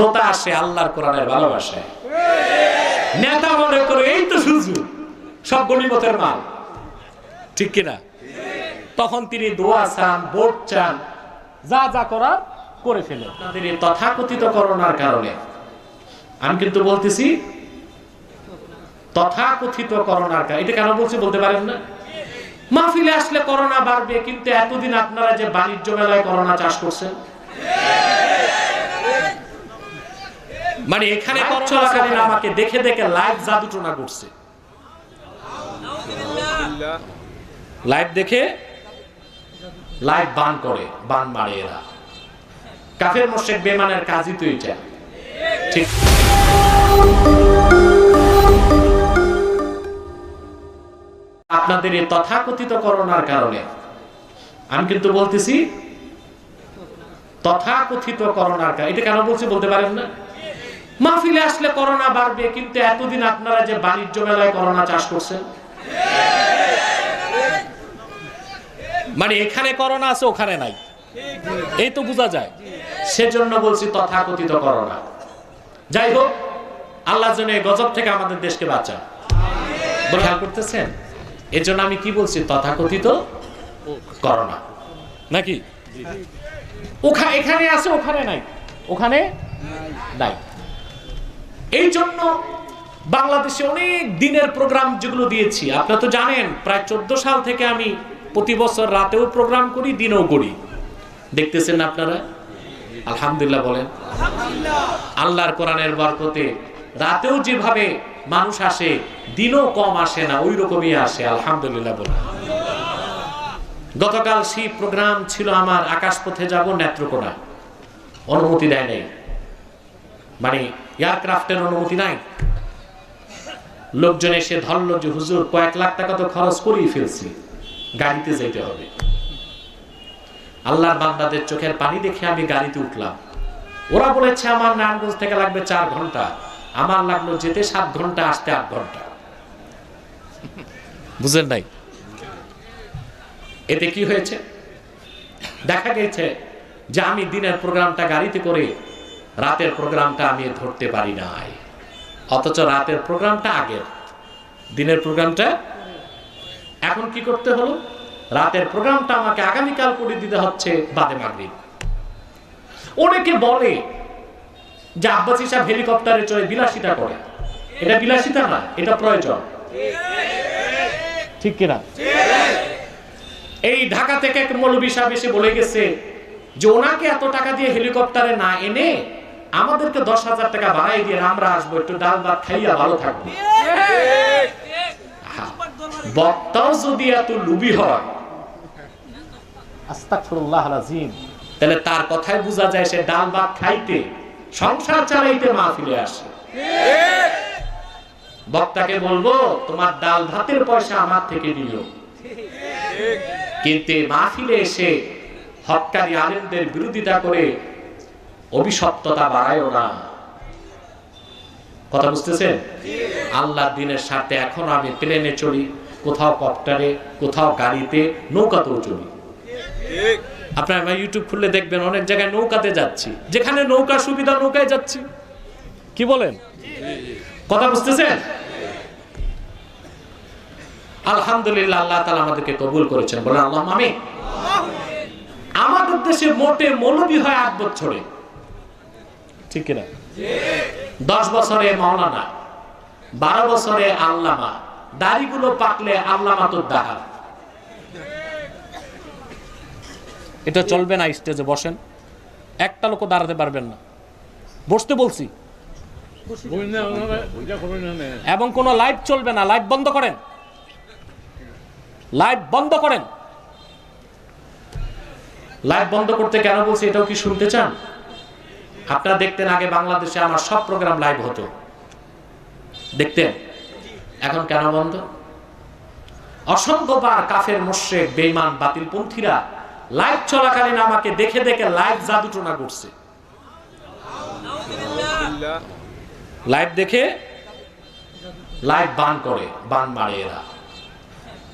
শ্রোতা আসে আল্লাহর কোরআনের ভালোবাসায়। নেতা মনে করে, এই তো সুযোগ, সব গণিমতের মাল। ঠিক কিনা? তখন তিনি দোয়া চান চান, যা যা করে ফেলে তাদের তথাকথিত করোনার কারণে। আমি কিন্তু বলতেছি, তথাকথিত করোনার কারণে। এটা কেন বলছি বলতে পারেন না? মাহফিলে আসলে করোনা বাড়বে, কিন্তু এতদিন আপনারা যে বাণিজ্য মেলায় করোনা চাষ করছেন। মানে এখানে চলাকালীন আমাকে দেখে দেখে লাইভ জাদুটনা করছে। লাইভ দেখে লাইভ বান করে বান মারে এরা। কাফের মোশেক বেমানের কাজই তো এটা। ঠিক। আপনাদের এই তথাকথিত করোনার কারণে আমি কিন্তু বলতেছি তথাকথিত করোনার কারণে এটা কেন বলছি বলতে পারেন না? মাহফিলে আসলে করোনা বাড়বে, কিন্তু এতদিন আপনারা যে বাণিজ্য মেলায় করোনা চাষ করছেন? মানে এখানে করোনা আছে, ওখানে নাই। এই তো বোঝা যায়। সেজন্য বলছি তথাকথিত করোনা। যাই হোক, আল্লাহ যেন এই গজব থেকে আমাদের দেশকে বলে খেয়াল করতেছেন? এর জন্য আমি কি বলছি, তথাকথিত করোনা। নাকি? ওখানে এখানে আছে, ওখানে নাই। ওখানে নাই। এই জন্য বাংলাদেশে অনেক দিনের প্রোগ্রাম যেগুলো দিয়েছি, আপনারা তো জানেন, প্রায় চোদ্দ সাল থেকে আমি প্রতি বছর রাতেও প্রোগ্রাম করি, দিনেও করি। দেখতেছেন আপনারা? আলহামদুলিল্লাহ বলেন। আল্লাহর কোরআনের বরকতে রাতেও যেভাবে মানুষ আসে, দিনও কম আসে না ওই রকমই আসে, আলহামদুলিল্লাহ বলেন। গতকাল সেই প্রোগ্রাম ছিল আমার আকাশপথে যাব নেত্রকোনা। অনুমতি দেয় নাই। মানে এয়ারক্রাফটের অনুমতি নাই। লোকজন এসে ধরলো যে, হুজুর, কয়েক লাখ টাকা তো খরচ করেই ফেলছি। গাড়িতে যেতে হবে। আল্লাহর বান্দাদের চোখের পানি দেখে আমি গাড়িতে উঠলাম। ওরা বলেছে, আমার নারায়ণগঞ্জ থেকে লাগবে চার ঘণ্টা। আমার লাগল যেতে সাত ঘণ্টা, আসতে আট ঘণ্টা। বুঝেন নাই? এতে কি হয়েছে? দেখা গেছে যে, আমি দিনের প্রোগ্রামটা গাড়িতে করে রাতের প্রোগ্রামটা আমি ধরতে পারি নাই। অথচ রাতের প্রোগ্রামটা আগের। দিনের প্রোগ্রামটা? এখন কি করতে হলো? রাতের প্রোগ্রামটা আমাকে আগামীকাল করে দিতে হচ্ছে বাদে মাগরিব। অনেকে বলে যে আব্বাস হিসাব হেলিকপ্টারে চড়ে বিলাসিতা করে। এটা বিলাসিতা না, এটা প্রয়োজন। ঠিক কিনা? এই ঢাকা থেকে এক মৌলবী সাহেব এসে বলে গেছে যে, ওনাকে এত টাকা দিয়ে হেলিকপ্টারে না এনে আমাদেরকে দশ হাজার টাকা বাড়াই দিয়ে আমরা আসব একটু ডাল ভাত খাইয়া ভালো থাকব। বক্তাও যদি এত লুবি হয় তাহলে তার কথায় বোঝা যায় সে ডাল ভাত খাইতে সংসার চালাইতে মাহফিলে আসে। বক্তাকে বলব তোমার ডাল ভাতের পয়সা আমার থেকে দিও কিন্তু এই মাহফিলে এসে হকারী আলেমদের বিরোধিতা করে অভিশপ্ততা বাড়ায়ও না। কথা বুঝতেছেন? আল্লাহর দিনের সাথে এখন আমি প্লেনে চড়ি, কোথাও কপ্টারে কোথাও গাড়িতে, নৌকাতেও চড়ি। আপনার ইউটিউব খুললে দেখবেন অনেক জায়গায় নৌকাতে যাচ্ছি। যেখানে নৌকা সুবিধা, নৌকায় যাচ্ছি। কি বলেন? কথা বুঝতেছেন? আলহামদুলিল্লাহ, আল্লাহ তালা আমাদেরকে কবুল করেছেন। বলেন আল্লাহ আমি আমাদের দেশে মোটে মৌলবী হয় আট বছরে। ঠিক কিনা? দশ বছরে মাওলানা বারো বছরে আল্লামা দাড়িগুলো পাকলে আল্লামা তো দাহা এটা চলবে না স্টেজে বসেন। একটা লোক দাঁড়াতে পারবেন না। বসতে বলছি। এবং কোনো লাইভ চলবে না। লাইভ বন্ধ করেন। লাইভ বন্ধ করেন। লাইভ বন্ধ করতে কেন বলছি? এটাও কি শুনতে চান? আপনারা দেখতেন আগে বাংলাদেশে আমার সব প্রোগ্রাম লাইভ হতো। দেখতেন? এখন কেন বন্ধ? অসংখ্যবার কাফের, মোশেক বেইমান বাতিলপন্থীরা লাইভ চলাকালীন আমাকে দেখে দেখে লাইভ জাদুটনা করছে। লাইভ দেখে লাইভ বান করে বান মারে এরা।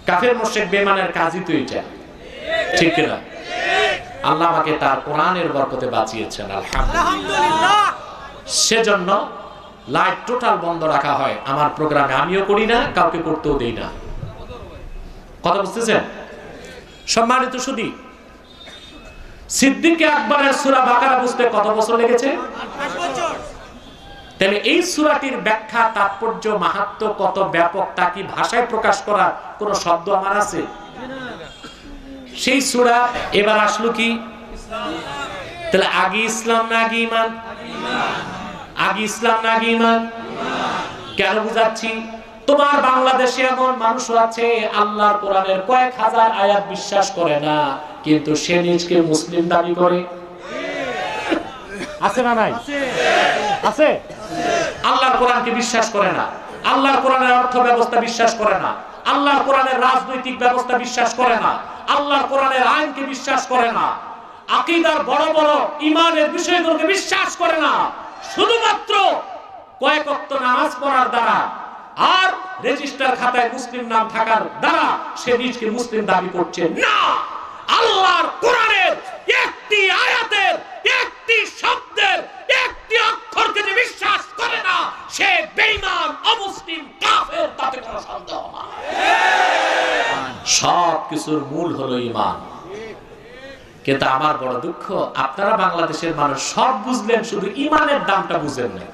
কাফের, মোশেক বেমানের কাজই তো এটা ঠিক কিনা? আল্লাহ আমাকে তার কোরআনের বরকতে বাঁচিয়েছেন আলহামদুলিল্লাহ। সেজন্য লাইট টোটাল বন্ধ রাখা হয়। আমার প্রোগ্রামে আমিও করি না কাউকে করতেও দেই না। কথা বুঝতেছেন? সম্মানিত শুধু সিদ্দিককে আকবরের সুরা বাকারা বুঝতে কত বছর লেগেছে? তাহলে এই সুরাটির ব্যাখ্যা তাৎপর্য মাহাত্ম কত ব্যাপক তা কি ভাষায় প্রকাশ করার কোন শব্দ আমার আছে? সেই সুরা এবার আসলো কি? তাহলে আগে ইসলাম না আগে ইমান আগে ইসলাম না আগে ইমান কেন বুঝাচ্ছি? তোমার বাংলাদেশে এমন মানুষ আছে আল্লাহর কোরআনের কয়েক হাজার আয়াত বিশ্বাস করে না কিন্তু সে নিজকে মুসলিম দাবি করে। আছে না নাই? আছে। আল্লাহর কোরআনকে বিশ্বাস করে না। আল্লাহর কোরআনের অর্থ ব্যবস্থা বিশ্বাস করে না। আল্লাহর কোরআনের রাজনৈতিক ব্যবস্থা বিশ্বাস করে না। আল্লাহর কোরআনের আইনকে বিশ্বাস করে না। আকিদার বড় বড় ইমানের বিষয়গুলোকে বিশ্বাস করে না। শুধুমাত্র কয়েক অক্ত নামাজ পড়ার দ্বারা আর রেজিস্টার খাতায় মুসলিম নাম থাকার দ্বারা সে নিজকে মুসলিম দাবি করছে না। আল্লাহর কোরআনের একটি আয়াতের একটি শব্দের একটি অক্ষরকে যে বিশ্বাস করে না সে বেঈমান অমুসলিম কাফের তাতে কোনো সন্দেহ নাই সব কিছুর মূল হলো ঈমান। কিন্তু আমার বড় দুঃখ, আপনারা বাংলাদেশের মানুষ সব বুঝলেন, শুধু ইমানের দামটা বুঝেন না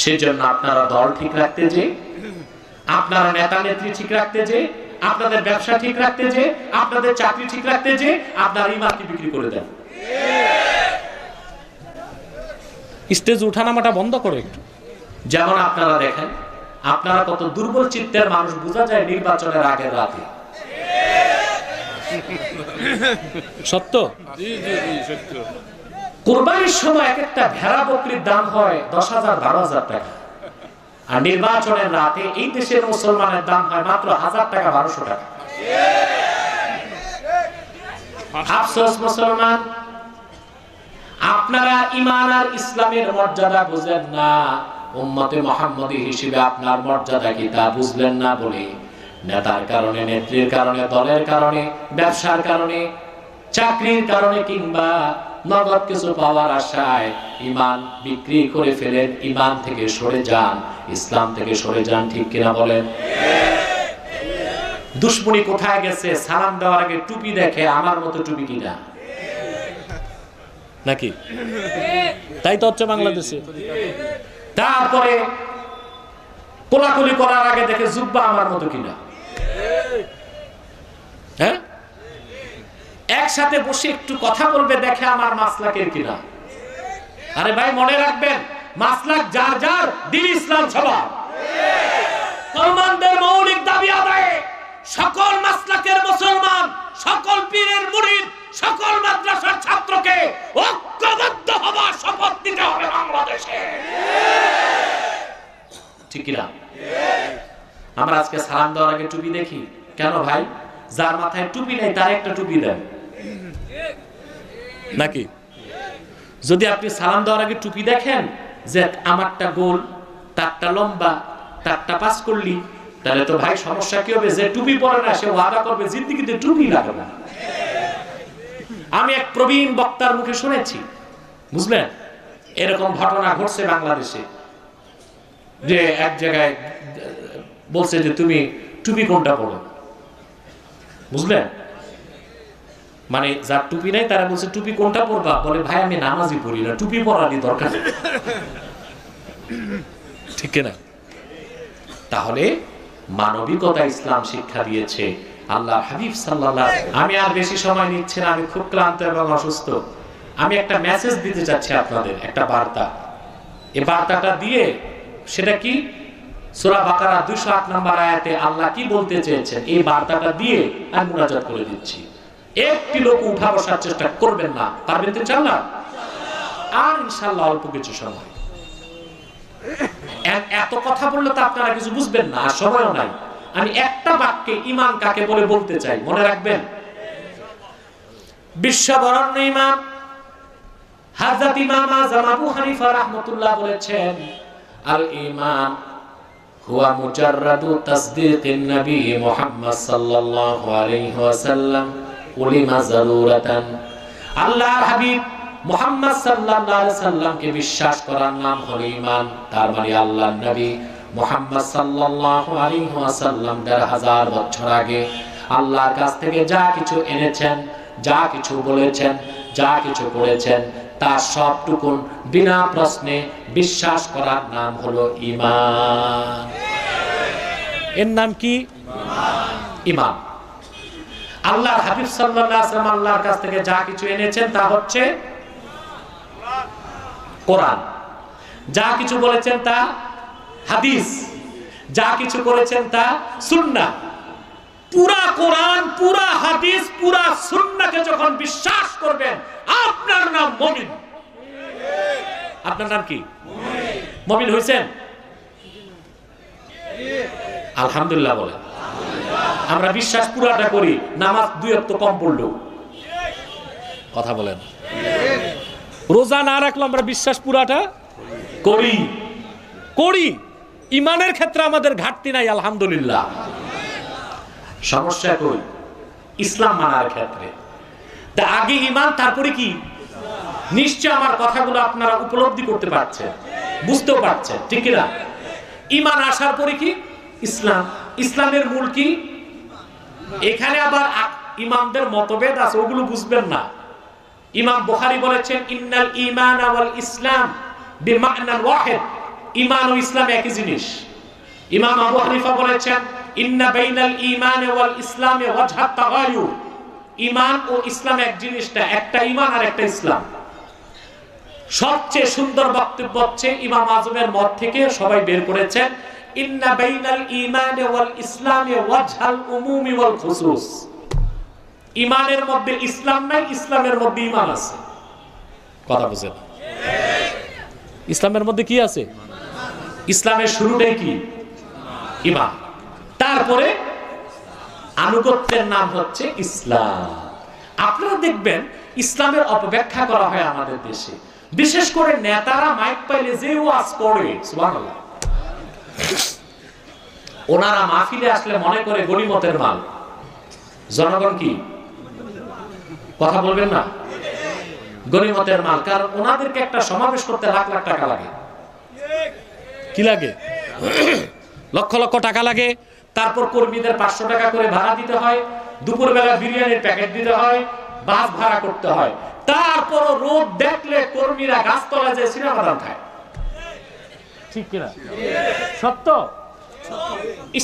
সেজন্য আপনারা দল ঠিক রাখতে যে, আপনারা নেতা নেত্রী ঠিক রাখতে যে, আপনাদের ব্যবসা ঠিক রাখতে যে, আপনাদের চাকরি ঠিক রাখতে যে, আপনারা ইমানকে বিক্রি করে দেন? স্টেজ উঠানামাটা বন্ধ করো একটু। যেমন আপনারা দেখেন, আপনারা কত দুর্বল চিত্তের মানুষ, বোঝা যায় নির্বাচনের আগের রাতে। সত্য? কোরবানির সময় এক একটা ভেড়া বকরির দাম হয় দশ হাজার বারো হাজার টাকা। আর নির্বাচনের রাতে এই দেশের মুসলমানের দাম হয় মাত্র হাজার টাকা বারোশো টাকা। আফসোস মুসলমান আপনারা ইমান আর ইসলামের মর্যাদা বুঝেন না? উম্মতে মোহাম্মদী হিসেবে আপনার মর্যাদা কি তা বুঝলেন না বলে? নেতার কারণে, নেত্রীর কারণে, দলের কারণে, ব্যবসার কারণে, চাকরির কারণে কিংবা নগদ কিছু পাওয়ার আশায় ইমান বিক্রি করে ফেলেন ইমান থেকে সরে যান, ইসলাম থেকে সরে যান, ঠিক কিনা বলেন? দুশ্মনী কোথায় গেছে? সালাম দেওয়ার আগে টুপি দেখে আমার মতো টুপি কিনা? নাকি? তাই তো হচ্ছে বাংলাদেশে। তারপরে কোলাকুলি করার আগে দেখে জুব্বা আমার মতো কিনা হ্যাঁ একসাথে বসে একটু কথা বলবে, দেখে আমার মাসলাকের কিনা। আরে ভাই, মনে রাখবেন, মাসলাক যার যার দিল ইসলাম স্বভাব মুসলমানদের মৌলিক দাবি আদায়ে সকল মাসলাকের মুসলমান, সকল পীরের মুরিদ, সকল মাদ্রাসার ছাত্রকে ঐক্যবদ্ধ হবার শপথ নিতে হবে বাংলাদেশে। ঠিক কিনা? আমরা আজকে সালাম দেওয়ার আগে টুপি দেখি। কেন ভাই? যার মাথায় টুপি নেই, তার একটা টুপি দেন। নাকি? যদি আপনি সালাম দেওয়ার আগে টুপি দেখেন যে আমারটা গোল, তারটা লম্বা, তারটা পাস করলি, তাহলে তো ভাই সমস্যা কি হবে? যে টুপি পরে না, সে ওয়াদা করবে জিন্দিগিতে টুপি লাগাবে না। আমি এক প্রবীণ বক্তার মুখে শুনেছি, বুঝলেন? এরকম ঘটনা ঘটছে বাংলাদেশে, যে এক জায়গায় বলছে যে তুমি টুপি কোনটা পড়ো বুঝলেন? মানে যার টুপি নাই, তারা বলছে, টুপি কোনটা পরবা? বলে, ভাই, আমি নামাজই পড়ি না, টুপি পরারই দরকার। ঠিক না তাহলে মানবিকতা ইসলাম শিক্ষা দিয়েছে। আল্লাহ হাবিব সাল্লাল্লাহ আমি আর বেশি সময় নিচ্ছি না, আমি খুব ক্লান্ত এবং অসুস্থ। আমি একটা মেসেজ দিতে চাচ্ছি আপনাদের, একটা বার্তা। এই বার্তাটা দিয়ে সেটা কি? সূরা বাকারা 208 নম্বর আয়াতে আল্লাহ কি বলতে চেয়েছেন? এই বার্তাটা দিয়ে আমি মুনাজাত করে দিচ্ছি। একটি লোক উঠা বসার চেষ্টা করবেন না। পারবেন তো ইনশাআল্লাহ আর ইনশাআল্লাহ অল্প কিছু সময়। এত কথা বললে তো আপনারা কিছু বুঝবেন না, আর সময়ও নাই। আমি একটা বাক্যে ইমান কাকে বলে বলতে চাই, মনে রাখবেন? বিশ্ববরণ্য ইমাম হাজরত হানিফা রাহমাতুল্লাহ বলেছেন, আল ইমান হুয়া মুজাররাদু নবী মুহাম্মদ সাল্লাল্লাহু আলাইহি ওয়াসাল্লাম। জারুরাতান আল্লাহর হাবিব মুহাম্মদ সাল্লাল্লাহু বিশ্বাস করার নাম হলো ঈমান। তার মানে আল্লাহর নবী হাজার বছর আগে আল্লাহর কাছ থেকে যা কিছু এনেছেন, যা কিছু বলেছেন, যা কিছু করেছেন তার সবটুকুন বিনা প্রশ্নে বিশ্বাস করার নাম হলো ঈমান। এর নাম কি? ঈমান। আল্লাহর হাবিব আলাইহি আল্লাহর কাছ থেকে যা কিছু এনেছেন তা হচ্ছে কোরআন। যা কিছু বলেছেন তা হাদিস। যা কিছু করেছেন তা সুন্না পুরা কোরআন, পুরা হাদিস, পুরা সুন্নাহকে যখন বিশ্বাস করবেন, আপনার নাম মুমিন। আপনার নাম কি? মুমিন হয়েছেন? আলহামদুলিল্লাহ বলেন। আমরা বিশ্বাস পুরাটা করি, নামাজ দুই অক্ত কম পড়লেও। কথা বলেন। রোজা না রাখলে আমরা বিশ্বাস পুরাটা করি। করি। ইমানের ক্ষেত্রে আমাদের ঘাটতি নাই, আলহামদুলিল্লাহ। সমস্যা কই? ইসলাম মানার ক্ষেত্রে। তা আগে ইমান, তারপরে কি? নিশ্চয় আমার কথাগুলো আপনারা উপলব্ধি করতে পারছেন, বুঝতেও পারছেন, ঠিক না ইমান আসার পরে কি? ইসলাম। ইসলামের মূল কি? এখানে আবার ইমামদের মতভেদ আছে, ওগুলো বুঝবেন না। ইমাম বুখারী বলেছেন, ইন্নাল ঈমান ওয়াল ইসলাম বিমা'নান ওয়াহিদ। ঈমান ও ইসলাম একই জিনিস। ইমাম আবু হানিফা বলেছেন, ইন্না বাইনাল ঈমান ওয়াল ইসলামে ওয়াজহাত তাগায়ুর। ঈমান ও ইসলাম এক জিনিসটা, একটা ঈমান আর একটা ইসলাম। সবচেয়ে সুন্দর বক্তব্য হচ্ছে, ইমাম আজমের মত থেকে সবাই বের করেছেন ইন্না বাইনাল ওয়াল ইসলামে ওয়াজহাল উমুমি ওয়াল খুসুস। মধ্যে ইসলাম নাই, ইসলামের মধ্যে আছে। কথা বুঝেন? ইসলামের মধ্যে কি আছে? ইসলামের শুরুটাই কি? ইমান তারপরে আনুগত্যের নাম হচ্ছে ইসলাম। আপনারা দেখবেন ইসলামের অপব্যাখ্যা করা হয় আমাদের দেশে। বিশেষ করে নেতারা মাইক পাইলে যে ওয়াজ করে সুবহানাল্লাহ। ওনারা মাহফিলে আসলে মনে করে গরিমতের মাল। জনগণ কি? কথা বলবেন না? গরিমতের মাল, কারণ ওনাদেরকে একটা সমাবেশ করতে লাখ লাখ টাকা লাগে। কি লাগে? লক্ষ লক্ষ টাকা লাগে। তারপর কর্মীদের পাঁচশো টাকা করে ভাড়া দিতে হয়। দুপুরবেলা বিরিয়ানির প্যাকেট দিতে হয়। বাস ভাড়া করতে হয়। তারপর রোদ দেখলে কর্মীরা গাছতলা যে সিনেমা দাম খায়। ঠিক কিনা? সত্য?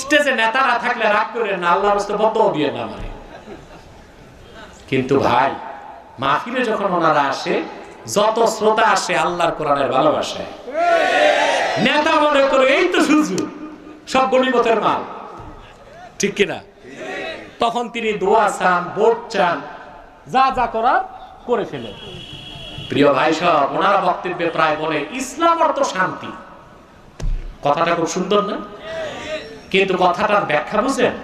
স্টেজে নেতারা থাকলে রাগ করে না আল্লাহ রাস্তা বদ্ধ দিয়ে না মানে। কিন্তু ভাই, মাহফিলে যখন ওনারা আসে, যত শ্রোতা আসে আল্লাহর কোরআনের ভালোবাসায়। নেতা মনে করে এই তো সুযোগ সব গণিমতের মাল। ঠিক কিনা? তখন তিনি দোয়া চান, ভোট চান, যা যা করার করে ফেলেন। প্রিয় ভাই সব ওনারা বক্তব্যে প্রায় বলে, ইসলাম অর্থ শান্তি। কথাটা খুব সুন্দর না? কিন্তু কথাটার ব্যাখ্যা বুঝেন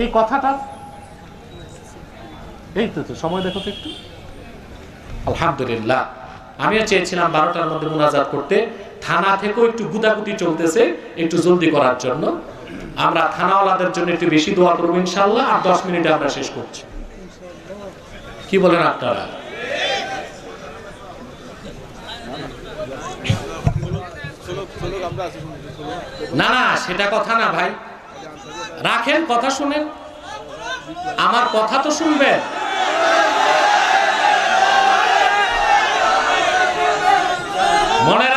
এই কথাটা? এই তো তো সময় দেখো তো একটু। আলহামদুলিল্লাহ। আমিও চেয়েছিলাম বারোটার মধ্যে মোনাজাত করতে। থানা থেকেও একটু গুদাগুদি চলতেছে একটু জলদি করার জন্য। আমরা থানাওয়ালাদের জন্য একটু বেশি দোয়া করব ইনশাল্লাহ আর দশ মিনিটে আমরা শেষ করছি। কি বলেন আপনারা? না না সেটা কথা না ভাই। রাখেন কথা শুনেন। আমার কথা তো শুনবেন। মনে